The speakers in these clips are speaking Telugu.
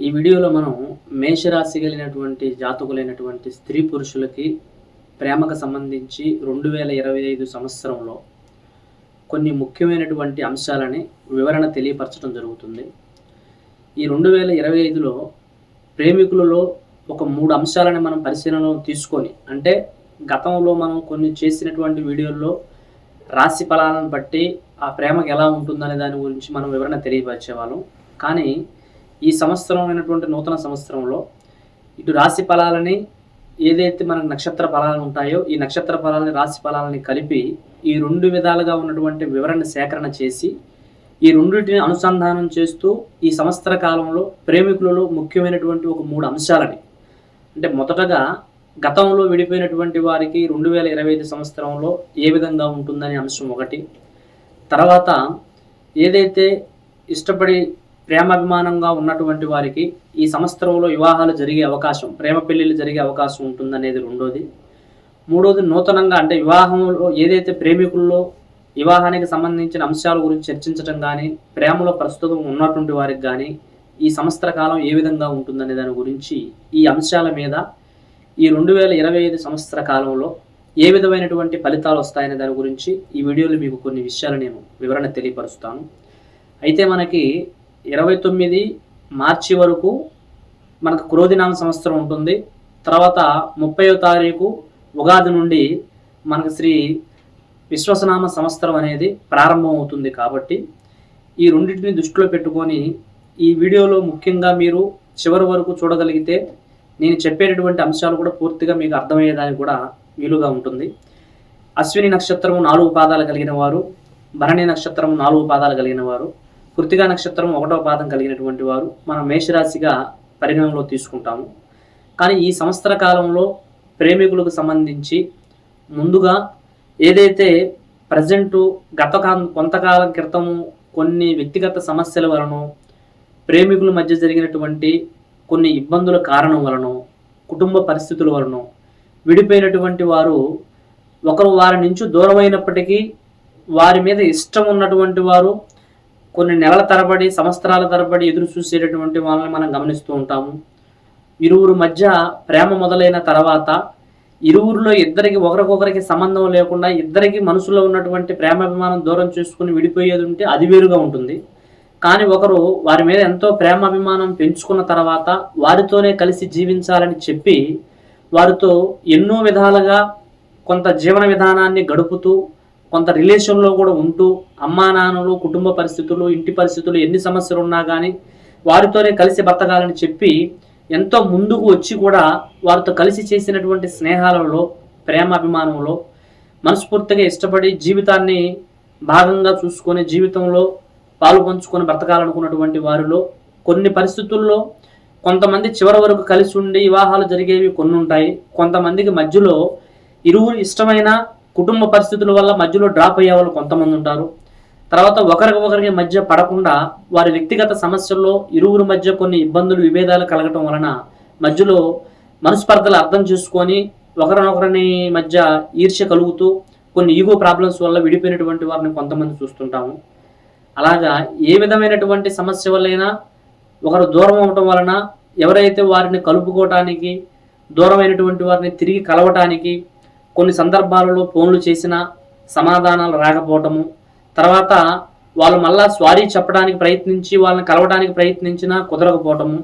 ఈ వీడియోలో మనం మేషరాశి కలిగినటువంటి జాతకులైనటువంటి స్త్రీ పురుషులకి ప్రేమకు సంబంధించి రెండు వేల ఇరవై ఐదు సంవత్సరంలో కొన్ని ముఖ్యమైనటువంటి అంశాలని వివరణ తెలియపరచడం జరుగుతుంది. ఈ రెండు వేల ఇరవై ఐదులో ప్రేమికులలో ఒక మూడు అంశాలని మనం పరిశీలనలో తీసుకొని అంటే గతంలో మనం కొన్ని చేసినటువంటి వీడియోల్లో రాశి ఫలాలను బట్టి ఆ ప్రేమకు ఎలా ఉంటుందనే దాని గురించి మనం వివరణ తెలియపరిచేవాళ్ళం. కానీ ఈ సంవత్సరం అయినటువంటి నూతన సంవత్సరంలో ఇటు రాశి ఫలాలని ఏదైతే మనకు నక్షత్ర ఫలాలు ఉంటాయో ఈ నక్షత్ర ఫలాలని రాశి ఫలాలని కలిపి ఈ రెండు విధాలుగా ఉన్నటువంటి వివరణ సేకరణ చేసి ఈ రెండింటిని అనుసంధానం చేస్తూ ఈ సంవత్సర కాలంలో ప్రేమికులలో ముఖ్యమైనటువంటి ఒక మూడు అంశాలని. అంటే మొదటగా గతంలో విడిపోయినటువంటి వారికి రెండు వేల ఇరవై ఐదు సంవత్సరంలో ఏ విధంగా ఉంటుందనే అంశం ఒకటి. తర్వాత ఏదైతే ఇష్టపడి ప్రేమాభిమానంగా ఉన్నటువంటి వారికి ఈ సంవత్సరంలో వివాహాలు జరిగే అవకాశం ప్రేమ పెళ్ళిళ్ళు జరిగే అవకాశం ఉంటుందనేది రెండోది. మూడోది నూతనంగా అంటే వివాహంలో ఏదైతే ప్రేమికుల్లో వివాహానికి సంబంధించిన అంశాల గురించి చర్చించడం కానీ ప్రేమలో ప్రస్తుతం ఉన్నటువంటి వారికి కానీ ఈ సంవత్సర కాలం ఏ విధంగా ఉంటుందనే దాని గురించి ఈ అంశాల మీద ఈ రెండు వేల ఇరవై ఐదు సంవత్సర కాలంలో ఏ విధమైనటువంటి ఫలితాలు వస్తాయనే దాని గురించి ఈ వీడియోలో మీకు కొన్ని విషయాలు నేను వివరణ తెలియపరుస్తాను. అయితే మనకి ఇరవై తొమ్మిది మార్చి వరకు మనకు క్రోధినామ సంవత్సరం ఉంటుంది. తర్వాత ముప్పయో తారీఖు ఉగాది నుండి మనకు శ్రీ విశ్వసనామ సంవత్సరం అనేది ప్రారంభం అవుతుంది కాబట్టి ఈ రెండింటిని దృష్టిలో పెట్టుకొని ఈ వీడియోలో ముఖ్యంగా మీరు చివరి వరకు చూడగలిగితే నేను చెప్పేటటువంటి అంశాలు కూడా పూర్తిగా మీకు అర్థమయ్యేదానికి కూడా వీలుగా ఉంటుంది. అశ్విని నక్షత్రము నాలుగు పాదాలు కలిగిన వారు భరణి నక్షత్రము నాలుగు పాదాలు కలిగిన వారు కృతిగా నక్షత్రం ఒకటో పాదం కలిగినటువంటి వారు మనం మేషరాశిగా పరిగణనలో తీసుకుంటాము. కానీ ఈ సంవత్సర కాలంలో ప్రేమికులకు సంబంధించి ముందుగా ఏదైతే ప్రజెంట్ గత కొంతకాలం క్రితం కొన్ని వ్యక్తిగత సమస్యల వలన ప్రేమికుల మధ్య జరిగినటువంటి కొన్ని ఇబ్బందుల కారణం వలన కుటుంబ పరిస్థితుల వలన విడిపోయినటువంటి వారు ఒకరు వారి నుంచి దూరమైనప్పటికీ వారి మీద ఇష్టం ఉన్నటువంటి వారు కొన్ని నెలల తరబడి సంవత్సరాల తరబడి ఎదురు చూసేటటువంటి వాళ్ళని మనం గమనిస్తూ ఉంటాము. ఇరువురు మధ్య ప్రేమ మొదలైన తర్వాత ఇరువురిలో ఇద్దరికి ఒకరికొకరికి సంబంధం లేకుండా ఇద్దరికి మనసులో ఉన్నటువంటి ప్రేమాభిమానం దూరం చేసుకుని విడిపోయేది ఉంటే అది వేరుగా ఉంటుంది. కానీ ఒకరు వారి మీద ఎంతో ప్రేమాభిమానం పెంచుకున్న తర్వాత వారితోనే కలిసి జీవించాలని చెప్పి వారితో ఎన్నో విధాలుగా కొంత జీవన విధానాన్ని గడుపుతూ కొంత రిలేషన్లో కూడా ఉంటూ అమ్మా నాన్నలు కుటుంబ పరిస్థితులు ఇంటి పరిస్థితులు ఎన్ని సమస్యలు ఉన్నా కానీ వారితోనే కలిసి బతకాలని చెప్పి ఎంతో ముందుకు వచ్చి కూడా వారితో కలిసి చేసినటువంటి స్నేహాలలో ప్రేమాభిమానంలో మనస్ఫూర్తిగా ఇష్టపడి జీవితాన్ని భాగంగా చూసుకొని జీవితంలో పాలు పంచుకొని బ్రతకాలనుకున్నటువంటి వారిలో కొన్ని పరిస్థితుల్లో కొంతమంది చివరి వరకు కలిసి ఉండి వివాహాలు జరిగేవి కొన్ని ఉంటాయి కొంతమందికి మధ్యలో ఇరువురు ఇష్టమైన కుటుంబ పరిస్థితుల వల్ల మధ్యలో డ్రాప్ అయ్యే వాళ్ళు కొంతమంది ఉంటారు. తర్వాత ఒకరికి ఒకరికి మధ్య పడకుండా వారి వ్యక్తిగత సమస్యల్లో ఇరువురు మధ్య కొన్ని ఇబ్బందులు విభేదాలు కలగటం వలన మధ్యలో మనస్పర్ధలు అర్థం చేసుకొని ఒకరినొకరిని మధ్య ఈర్ష్య కలుగుతూ కొన్ని ఈగో ప్రాబ్లమ్స్ వల్ల విడిపోయినటువంటి వారిని కొంతమంది చూస్తుంటాము. అలాగా ఏ విధమైనటువంటి సమస్య వల్లైనా ఒకరు దూరం అవటం వలన ఎవరైతే వారిని కలుపుకోవటానికి దూరమైనటువంటి వారిని తిరిగి కలవటానికి కొన్ని సందర్భాలలో ఫోన్లు చేసినా సమాధానాలు రాకపోవటము. తర్వాత వాళ్ళు మళ్ళా స్వారీ చెప్పడానికి ప్రయత్నించి వాళ్ళని కలవడానికి ప్రయత్నించినా కుదరకపోవటము.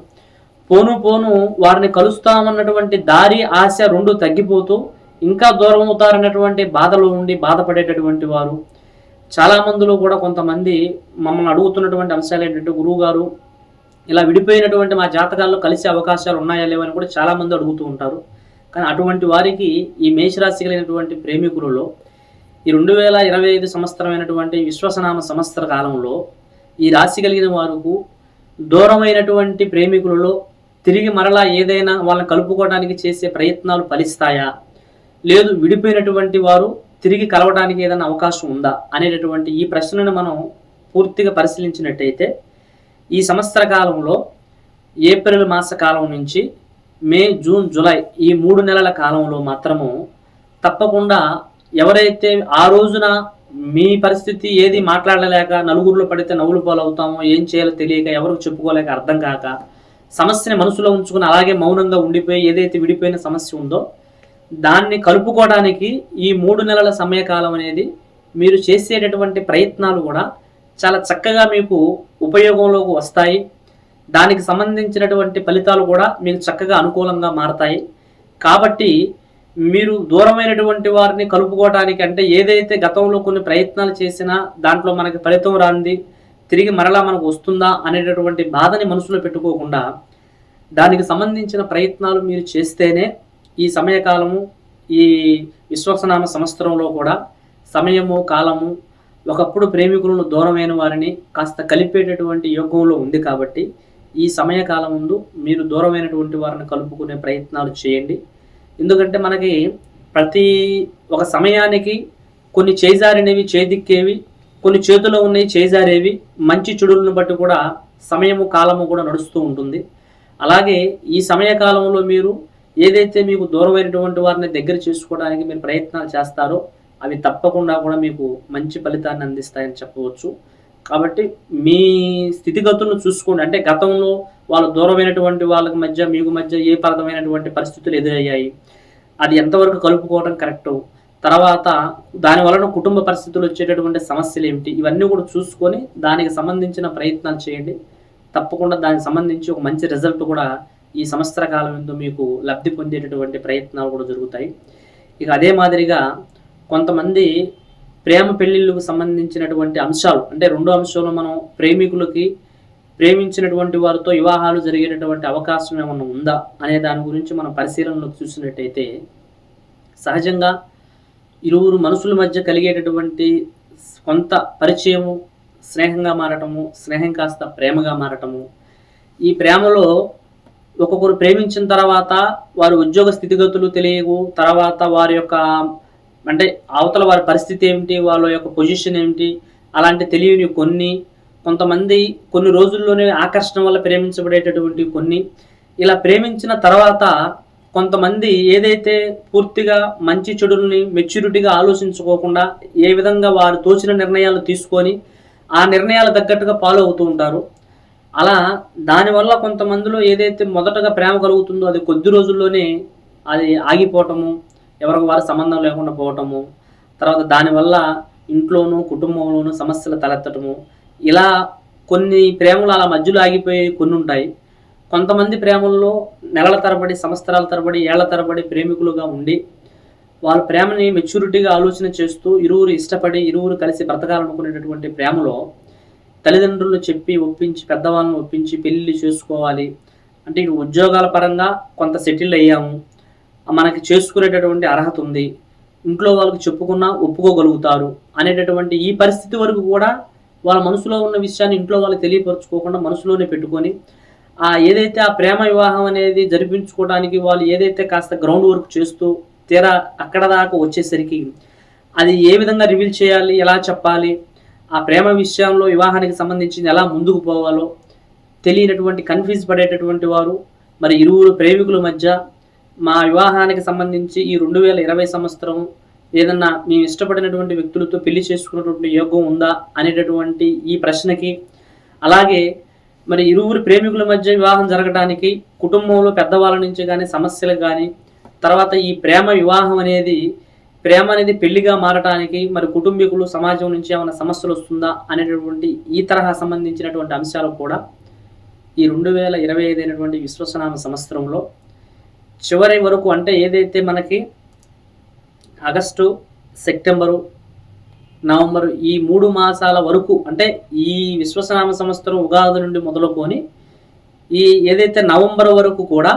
పోను పోను వారిని కలుస్తామన్నటువంటి దారి ఆశ రెండు తగ్గిపోతూ ఇంకా దూరం అవుతారన్నటువంటి బాధలో ఉండి బాధపడేటటువంటి వారు. చాలామందిలో కూడా కొంతమంది మమ్మల్ని అడుగుతున్నటువంటి అంశాలు ఏంటంటే గురువు గారు ఇలా విడిపోయినటువంటి మా జాతకాల్లో కలిసే అవకాశాలు ఉన్నాయా లేవని కూడా చాలామంది అడుగుతూ ఉంటారు. కానీ అటువంటి వారికి ఈ మేషరాశి కలిగినటువంటి ప్రేమికులలో ఈ రెండు వేల ఇరవై ఐదు సంవత్సరమైనటువంటి విశ్వసనామ సంవత్సర కాలంలో ఈ రాశి కలిగిన వారుకు దూరమైనటువంటి ప్రేమికులలో తిరిగి మరలా ఏదైనా వాళ్ళని కలుపుకోవడానికి చేసే ప్రయత్నాలు ఫలిస్తాయా? లేదు విడిపోయినటువంటి వారు తిరిగి కలవడానికి ఏదైనా అవకాశం ఉందా? అనేటటువంటి ఈ ప్రశ్నను మనం పూర్తిగా పరిశీలించినట్టయితే ఈ సంవత్సర కాలంలో ఏప్రిల్ మాస కాలం నుంచి మే జూన్ జూలై ఈ మూడు నెలల కాలంలో మాత్రము తప్పకుండా ఎవరైతే ఆ రోజున మీ పరిస్థితి ఏది మాట్లాడలేక నలుగురిలో పడితే నవ్వులు పాలవుతామో ఏం చేయాలో తెలియక ఎవరికి చెప్పుకోలేక అర్థం కాక సమస్యని మనసులో ఉంచుకుని అలాగే మౌనంగా ఉండిపోయి ఏదైతే విడిపోయిన సమస్య ఉందో దాన్ని కలుపుకోవడానికి ఈ మూడు నెలల సమయకాలం అనేది మీరు చేసేటటువంటి ప్రయత్నాలు కూడా చాలా చక్కగా మీకు ఉపయోగంలోకి వస్తాయి. దానికి సంబంధించినటువంటి ఫలితాలు కూడా మీకు చక్కగా అనుకూలంగా మారతాయి. కాబట్టి మీరు దూరమైనటువంటి వారిని కలుపుకోవడానికి అంటే ఏదైతే గతంలో కొన్ని ప్రయత్నాలు చేసినా దాంట్లో మనకి ఫలితం రాంది తిరిగి మరలా మనకు వస్తుందా అనేటటువంటి బాధని మనసులో పెట్టుకోకుండా దానికి సంబంధించిన ప్రయత్నాలు మీరు చేస్తేనే ఈ సమయకాలము ఈ విశ్వసనామ సంవత్సరంలో కూడా సమయము కాలము ఒకప్పుడు ప్రేమికులను దూరమైన వారిని కాస్త కలిపేటటువంటి యోగంలో ఉంది కాబట్టి ఈ సమయకాలం ముందు మీరు దూరమైనటువంటి వారిని కలుపుకునే ప్రయత్నాలు చేయండి. ఎందుకంటే మనకి ప్రతి ఒక సమయానికి కొన్ని చేజారినవి చేదిక్కేవి కొన్ని చేతిలో ఉన్నవి చేజారేవి మంచి చెడులను బట్టి కూడా సమయము కాలము కూడా నడుస్తూ ఉంటుంది. అలాగే ఈ సమయకాలంలో మీరు ఏదైతే మీకు దూరమైనటువంటి వారిని దగ్గర చేసుకోవడానికి మీరు ప్రయత్నాలు చేస్తారో అవి తప్పకుండా కూడా మీకు మంచి ఫలితాన్ని అందిస్తాయని చెప్పవచ్చు. కాబట్టి మీ స్థితిగతులను చూసుకోండి. అంటే గతంలో వాళ్ళు దూరమైనటువంటి వాళ్ళకి మధ్య మీకు మధ్య ఏ పరమైనటువంటి పరిస్థితులు ఎదురయ్యాయి? అది ఎంతవరకు కలుపుకోవడం కరెక్టు? తర్వాత దాని వలన కుటుంబ పరిస్థితులు వచ్చేటటువంటి సమస్యలు ఏమిటి? ఇవన్నీ కూడా చూసుకొని దానికి సంబంధించిన ప్రయత్నాలు చేయండి. తప్పకుండా దానికి సంబంధించి ఒక మంచి రిజల్ట్ కూడా ఈ సంవత్సర కాలం ఎందు మీకు లబ్ధి పొందేటటువంటి ప్రయత్నాలు కూడా జరుగుతాయి. ఇక అదే మాదిరిగా కొంతమంది ప్రేమ పెళ్ళిళ్ళకు సంబంధించినటువంటి అంశాలు అంటే రెండు అంశాలు మనం ప్రేమికులకి ప్రేమించినటువంటి వారితో వివాహాలు జరిగేటటువంటి అవకాశం ఏమన్నా ఉందా అనే దాని గురించి మనం పరిశీలనలో చూసినట్టయితే సహజంగా ఇరువురు మనుషుల మధ్య కలిగేటటువంటి కొంత పరిచయము స్నేహంగా మారటము స్నేహం కాస్త ప్రేమగా మారటము. ఈ ప్రేమలో ఒక్కొక్కరు ప్రేమించిన తర్వాత వారి ఉద్యోగ స్థితిగతులు తెలియవు తర్వాత వారి యొక్క అంటే అవతల వారి పరిస్థితి ఏమిటి వాళ్ళ యొక్క పొజిషన్ ఏమిటి అలాంటి తెలియని కొన్ని కొంతమంది కొన్ని రోజుల్లోనే ఆకర్షణ వల్ల ప్రేమించబడేటటువంటి కొన్ని ఇలా ప్రేమించిన తర్వాత కొంతమంది ఏదైతే పూర్తిగా మంచి చెడుల్ని మెచ్యూరిటీగా ఆలోచించుకోకుండా ఏ విధంగా వారు తోచిన నిర్ణయాలు తీసుకొని ఆ నిర్ణయాలు తగ్గట్టుగా ఫాలో అవుతూ ఉంటారు. అలా దానివల్ల కొంతమందిలో ఏదైతే మొదటగా ప్రేమ కలుగుతుందో అది కొద్ది రోజుల్లోనే అది ఆగిపోవటము ఎవరికి వారి సంబంధం లేకుండా పోవటము తర్వాత దానివల్ల ఇంట్లోనూ కుటుంబంలోనూ సమస్యలు తలెత్తటము. ఇలా కొన్ని ప్రేమలు అలా మధ్యలో ఆగిపోయి కొన్ని ఉంటాయి. కొంతమంది ప్రేమల్లో నెలల తరబడి సంవత్సరాల తరబడి ఏళ్ళ తరబడి ప్రేమికులుగా ఉండి వాళ్ళ ప్రేమని మెచ్యూరిటీగా ఆలోచన చేస్తూ ఇరువురు ఇష్టపడి ఇరువురు కలిసి బ్రతకాలనుకునేటటువంటి ప్రేమలో తల్లిదండ్రులు చెప్పి ఒప్పించి పెద్దవాళ్ళని ఒప్పించి పెళ్ళి చేసుకోవాలి. అంటే ఉద్యోగాల పరంగా కొంత సెటిల్ అయ్యాము. మనకి చేసుకునేటటువంటి అర్హత ఉంది ఇంట్లో వాళ్ళకి చెప్పుకున్నా ఒప్పుకోగలుగుతారు అనేటటువంటి ఈ పరిస్థితి వరకు కూడా వాళ్ళ మనసులో ఉన్న విషయాన్ని ఇంట్లో వాళ్ళకి తెలియపరచుకోకుండా మనసులోనే పెట్టుకొని ఆ ఏదైతే ఆ ప్రేమ వివాహం అనేది జరిపించుకోవడానికి వాళ్ళు ఏదైతే కాస్త గ్రౌండ్ వర్క్ చేస్తూ తీరా అక్కడ దాకా వచ్చేసరికి అది ఏ విధంగా రివీల్ చేయాలి ఎలా చెప్పాలి ఆ ప్రేమ విషయంలో వివాహానికి సంబంధించి ఎలా ముందుకు పోవాలో తెలియనటువంటి కన్ఫ్యూజ్ పడేటటువంటి వారు మరి ఇరువురు ప్రేమికుల మధ్య మా వివాహానికి సంబంధించి ఈ రెండు వేల ఇరవై సంవత్సరం ఏదన్నా మేము ఇష్టపడినటువంటి వ్యక్తులతో పెళ్ళి చేసుకున్నటువంటి యోగం ఉందా అనేటటువంటి ఈ ప్రశ్నకి అలాగే మరి ఇరువురు ప్రేమికుల మధ్య వివాహం జరగడానికి కుటుంబంలో పెద్దవాళ్ళ నుంచి కానీ సమస్యలు కానీ తర్వాత ఈ ప్రేమ వివాహం అనేది ప్రేమ అనేది పెళ్ళిగా మారటానికి మరి కుటుంబీకులు సమాజం నుంచి ఏమైనా సమస్యలు వస్తుందా అనేటటువంటి ఈ తరహా సంబంధించినటువంటి అంశాలు కూడా ఈ రెండు వేల ఇరవై ఐదు అయినటువంటి విశ్వసనామ సంవత్సరంలో చివరి వరకు అంటే ఏదైతే మనకి ఆగస్టు సెప్టెంబరు నవంబరు ఈ మూడు మాసాల వరకు అంటే ఈ విశ్వసనామ సంవత్సరం ఉగాది నుండి మొదలుకొని ఈ ఏదైతే నవంబర్ వరకు కూడా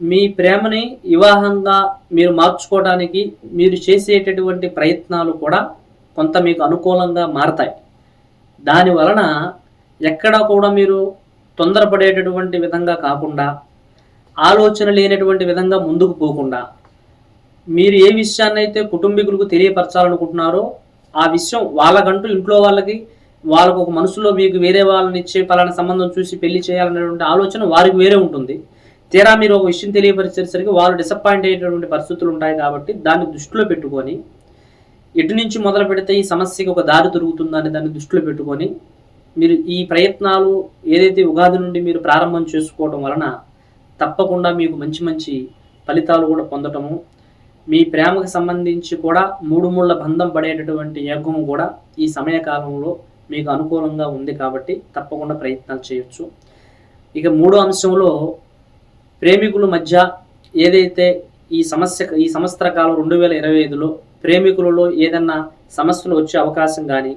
మీ ప్రేమని వివాహంగా మీరు మార్చుకోవడానికి మీరు చేసేటటువంటి ప్రయత్నాలు కూడా కొంత మీకు అనుకూలంగా మారతాయి. దాని వలన ఎక్కడ కూడా మీరు తొందరపడేటటువంటి విధంగా కాకుండా ఆలోచన లేనటువంటి విధంగా ముందుకు పోకుండా మీరు ఏ విషయాన్నైతే కుటుంబీకులకు తెలియపరచాలనుకుంటున్నారో ఆ విషయం వాళ్ళకంటూ ఇంట్లో వాళ్ళకి వాళ్ళకు ఒక మనసులో మీకు వేరే వాళ్ళని ఇచ్చే పలానా సంబంధం చూసి పెళ్ళి చేయాలనేటువంటి ఆలోచన వారికి వేరే ఉంటుంది. తీరా మీరు ఒక విషయం తెలియపరిచేసరికి వాళ్ళు డిసప్పాయింట్ అయ్యేటటువంటి పరిస్థితులు ఉంటాయి కాబట్టి దాన్ని దృష్టిలో పెట్టుకొని ఎటు నుంచి మొదలు పెడితే ఈ సమస్యకి ఒక దారి దొరుకుతుందని దాన్ని దృష్టిలో పెట్టుకొని మీరు ఈ ప్రయత్నాలు ఏదైతే ఉగాది నుండి మీరు ప్రారంభం చేసుకోవడం వలన తప్పకుండా మీకు మంచి మంచి ఫలితాలు కూడా పొందటము. మీ ప్రేమకు సంబంధించి కూడా మూడు ముళ్ళ బంధం పడేటటువంటి యోగం కూడా ఈ సమయకాలంలో మీకు అనుకూలంగా ఉంది కాబట్టి తప్పకుండా ప్రయత్నాలు చేయొచ్చు. ఇక మూడో అంశంలో ప్రేమికుల మధ్య ఏదైతే ఈ సమస్య ఈ సంవత్సర కాలం రెండు వేల ఇరవై ఐదులో ప్రేమికులలో ఏదన్నా సమస్యలు వచ్చే అవకాశం కానీ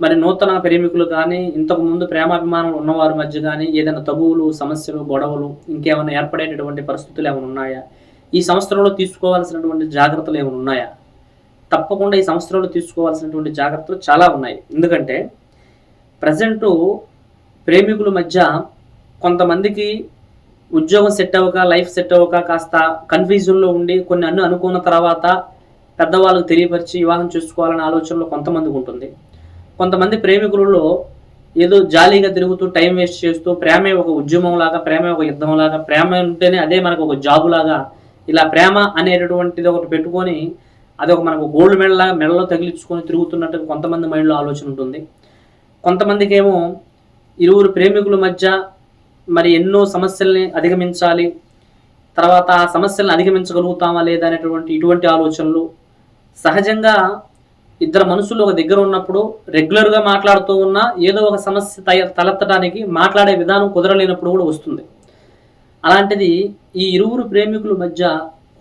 మరి నూతన ప్రేమికులు కానీ ఇంతకు ముందు ప్రేమాభిమానాలు ఉన్నవారి మధ్య కానీ ఏదైనా తగువులు సమస్యలు గొడవలు ఇంకేమైనా ఏర్పడేటటువంటి పరిస్థితులు ఏమైనా ఉన్నాయా? ఈ సంవత్సరంలో తీసుకోవాల్సినటువంటి జాగ్రత్తలు ఏమైనా ఉన్నాయా? తప్పకుండా ఈ సంవత్సరంలో తీసుకోవాల్సినటువంటి జాగ్రత్తలు చాలా ఉన్నాయి. ఎందుకంటే ప్రజెంటు ప్రేమికుల మధ్య కొంతమందికి ఉద్యోగం సెట్ అవ్వక లైఫ్ సెట్ అవ్వక కాస్త కన్ఫ్యూజన్లో ఉండి కొన్ని అన్ని అనుకున్న తర్వాత పెద్దవాళ్ళకు తెలియపరిచి వివాహం చేసుకోవాలనే ఆలోచనలో కొంతమందికి ఉంటుంది. కొంతమంది ప్రేమికులలో ఏదో జాలీగా తిరుగుతూ టైం వేస్ట్ చేస్తూ ప్రేమే ఒక ఉద్యమం లాగా ప్రేమే ఒక యుద్ధం లాగా ప్రేమ ఉంటేనే అదే మనకు ఒక జాబు లాగా ఇలా ప్రేమ అనేటటువంటిది ఒకటి పెట్టుకొని అది ఒక మనకు గోల్డ్ మెడల్ లాగా మెడలో తగిలించుకొని తిరుగుతున్నట్టు కొంతమంది మైండ్లో ఆలోచన ఉంటుంది. కొంతమందికి ఏమో ఇరువురు ప్రేమికుల మధ్య మరి ఎన్నో సమస్యల్ని అధిగమించాలి తర్వాత ఆ సమస్యలను అధిగమించగలుగుతామా లేదా అనేటువంటి ఇటువంటి ఆలోచనలు సహజంగా ఇద్దరు మనుషులు ఒక దగ్గర ఉన్నప్పుడు రెగ్యులర్గా మాట్లాడుతూ ఉన్నా ఏదో ఒక సమస్య తయ తలెత్తడానికి మాట్లాడే విధానం కుదరలేనప్పుడు కూడా వస్తుంది. అలాంటిది ఈ ఇరువురు ప్రేమికుల మధ్య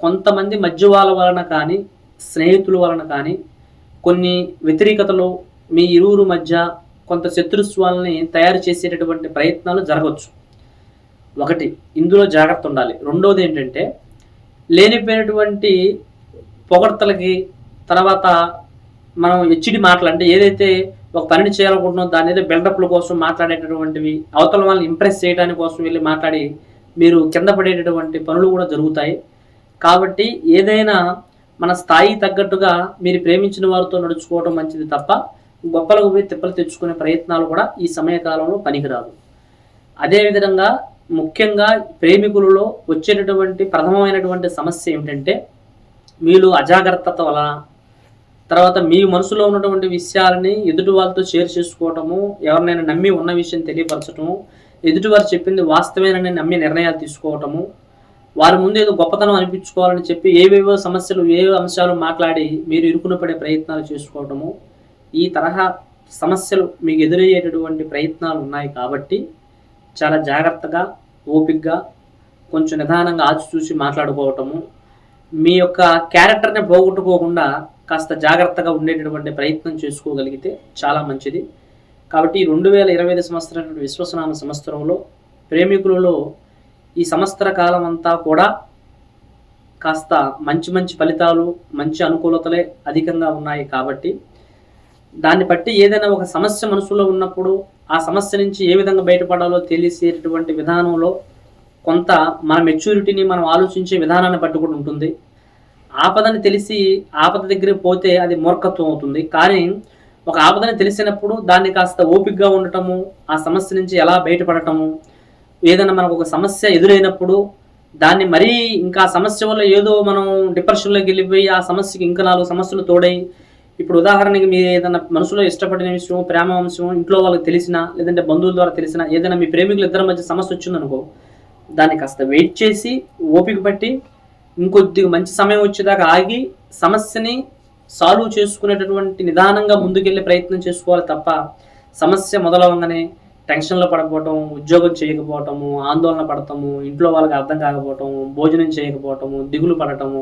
కొంతమంది మధ్య వాళ్ళ వలన కానీ స్నేహితుల వలన కానీ కొన్ని వ్యతిరేకతలు మీ ఇరువురు మధ్య కొంత శత్రుత్వాలని తయారు చేసేటటువంటి ప్రయత్నాలు జరగవచ్చు. ఒకటి ఇందులో జాగ్రత్త ఉండాలి. రెండోది ఏంటంటే లేనిపోయినటువంటి పొగడ్తలకి తర్వాత మనం హెచ్డి మాటలు అంటే ఏదైతే ఒక పనిని చేయాలనుకుంటున్నాం దాని ఏదో బిల్డప్ల కోసం మాట్లాడేటటువంటివి అవతల వాళ్ళని ఇంప్రెస్ చేయడానికి కోసం వెళ్ళి మాట్లాడి మీరు కింద పడేటటువంటి పనులు కూడా జరుగుతాయి. కాబట్టి ఏదైనా మన స్థాయి తగ్గట్టుగా మీరు ప్రేమించిన వారితో నడుచుకోవడం మంచిది తప్ప గొప్పలకు పోయి తిప్పలు తెచ్చుకునే ప్రయత్నాలు కూడా ఈ సమయకాలంలో పనికిరాదు. అదేవిధంగా ముఖ్యంగా ప్రేమికులలో వచ్చేటటువంటి ప్రథమమైనటువంటి సమస్య ఏమిటంటే మీరు అజాగ్రత్తత వలన తర్వాత మీ మనసులో ఉన్నటువంటి విషయాలని ఎదుటి వాళ్ళతో షేర్ చేసుకోవటము ఎవరినైనా నమ్మి ఉన్న విషయం తెలియపరచటము ఎదుటివారు చెప్పింది వాస్తవేనని నమ్మి నిర్ణయాలు తీసుకోవటము వారి ముందు ఏదో గొప్పతనం అనిపించుకోవాలని చెప్పి ఏవేవో సమస్యలు ఏ అంశాలు మాట్లాడి మీరు ఇరుకున పడే ప్రయత్నాలు చేసుకోవటము ఈ తరహా సమస్యలు మీకు ఎదురయ్యేటటువంటి ప్రయత్నాలు ఉన్నాయి కాబట్టి చాలా జాగ్రత్తగా ఓపిక్గా కొంచెం నిదానంగా ఆచి చూసి మాట్లాడుకోవటము మీ యొక్క క్యారెక్టర్ని పోగొట్టుకోకుండా కాస్త జాగ్రత్తగా ఉండేటటువంటి ప్రయత్నం చేసుకోగలిగితే చాలా మంచిది. కాబట్టి రెండు వేల ఇరవై ఐదు సంవత్సరం విశ్వసనామ సంవత్సరంలో ప్రేమికులలో ఈ సంవత్సర కాలం అంతా కూడా కాస్త మంచి మంచి ఫలితాలు మంచి అనుకూలతలే అధికంగా ఉన్నాయి కాబట్టి దాన్ని బట్టి ఏదైనా ఒక సమస్య మనసులో ఉన్నప్పుడు ఆ సమస్య నుంచి ఏ విధంగా బయటపడాలో తెలిసేటటువంటి విధానంలో కొంత మన మెచ్యూరిటీని మనం ఆలోచించే విధానాన్ని బట్టి కూడా ఉంటుంది. ఆపదని తెలిసి ఆపద దగ్గర పోతే అది మూర్ఖత్వం అవుతుంది. కానీ ఒక ఆపదని తెలిసినప్పుడు దాన్ని కాస్త ఓపికగా ఉండటము ఆ సమస్య నుంచి ఎలా బయటపడటము ఏదైనా మనకు ఒక సమస్య ఎదురైనప్పుడు దాన్ని మరీ ఇంకా సమస్య వల్ల ఏదో మనం డిప్రెషన్లోకి వెళ్ళిపోయి ఆ సమస్యకి ఇంకా నాలుగు సమస్యలు తోడై ఇప్పుడు ఉదాహరణకి మీరు ఏదైనా మనసులో ఇష్టపడిన విషయం ప్రేమ అంశం ఇంట్లో వాళ్ళకి తెలిసినా లేదంటే బంధువుల ద్వారా తెలిసినా ఏదైనా మీ ప్రేమికులు ఇద్దరి మధ్య సమస్య వచ్చిందనుకో దాన్ని కాస్త వెయిట్ చేసి ఓపిక పట్టి ఇంకొద్దిగా మంచి సమయం వచ్చేదాకా ఆగి సమస్యని సాల్వ్ చేసుకునేటటువంటి నిదానంగా ముందుకెళ్ళే ప్రయత్నం చేసుకోవాలి తప్ప సమస్య మొదలవగానే టెన్షన్లో పడకపోవటం ఉద్యోగం చేయకపోవటము ఆందోళన పడటము ఇంట్లో వాళ్ళకి అర్థం కాకపోవటము భోజనం చేయకపోవటము దిగులు పడటము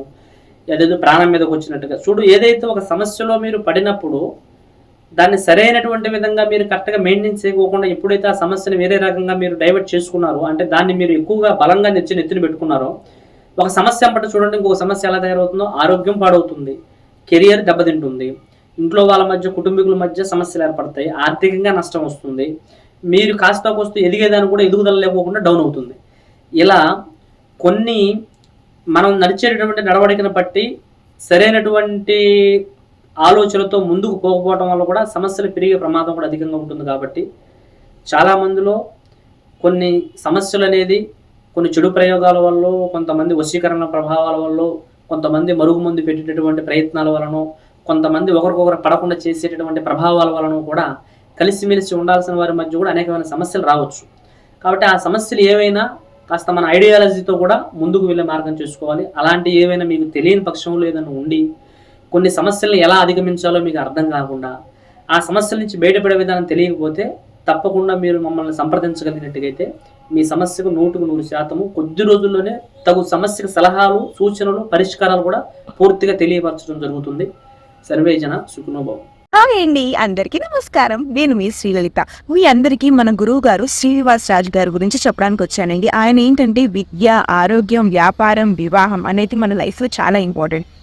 ఏదేదో ప్రాణం మీదకి వచ్చినట్టుగా. చూడు ఏదైతే ఒక సమస్యలో మీరు పడినప్పుడు దాన్ని సరైనటువంటి విధంగా మీరు కరెక్ట్గా మెయింటైన్ చేయకోకుండా ఎప్పుడైతే ఆ సమస్యను వేరే రకంగా మీరు డైవర్ట్ చేసుకున్నారో అంటే దాన్ని మీరు ఎక్కువగా బలంగా నెచ్చి నెత్తిన పెట్టుకున్నారో ఒక సమస్య పట్ల చూడండి ఇంకొక సమస్య ఎలా తయారవుతుందో ఆరోగ్యం పాడవుతుంది కెరియర్ దెబ్బతింటుంది ఇంట్లో వాళ్ళ మధ్య కుటుంబీకుల మధ్య సమస్యలు ఏర్పడతాయి ఆర్థికంగా నష్టం వస్తుంది మీరు కాస్త కోస్త ఎదిగేదాన్ని కూడా ఎదుగుదల లేకోకుండా డౌన్ అవుతుంది. ఇలా కొన్ని మనం నడిచేటటువంటి నడవడికను బట్టి సరైనటువంటి ఆలోచనలతో ముందుకు పోకపోవడం వల్ల కూడా సమస్యలు పెరిగే ప్రమాదం కూడా అధికంగా ఉంటుంది కాబట్టి చాలా మందిలో కొన్ని సమస్యలు అనేది కొన్ని చెడు ప్రయోగాల వల్ల కొంతమంది వశీకరణ ప్రభావాల వల్ల కొంతమంది మరుగుమందు పెట్టేటటువంటి ప్రయత్నాల వలన కొంతమంది ఒకరికొకరు పడకుండా చేసేటటువంటి ప్రభావాల వలన కూడా కలిసిమెలిసి ఉండాల్సిన వారి మధ్య కూడా అనేకమైన సమస్యలు రావచ్చు. కాబట్టి ఆ సమస్యలు ఏవైనా కాస్త మన ఐడియాలజీతో కూడా ముందుకు వెళ్ళే మార్గం చేసుకోవాలి. అలాంటి ఏవైనా మీకు తెలియని పక్షంలో ఏదైనా ఉండి కొన్ని సమస్యలను ఎలా అధిగమించాలో మీకు అర్థం కాకుండా ఆ సమస్యల నుంచి బయటపడే విధానం తెలియకపోతే తప్పకుండా మీరు మమ్మల్ని సంప్రదించగలిగినట్టుగైతే మీ సమస్యకు నూటుకు నూరు శాతము కొద్ది రోజుల్లోనే తగు సమస్యకు సలహాలు సూచనలు పరిష్కారాలు కూడా పూర్తిగా తెలియపరచడం జరుగుతుంది. సర్వే జన సుఖనోభవం. హాయ్ అండి అందరికీ నమస్కారం. నేను మీ శ్రీలలిత. మీ అందరికీ మన గురువు గారు శ్రీనివాస్ రాజు గారి గురించి చెప్పడానికి వచ్చానండి. ఆయన ఏంటంటే విద్య ఆరోగ్యం వ్యాపారం వివాహం అనేది మన లైఫ్లో చాలా ఇంపార్టెంట్.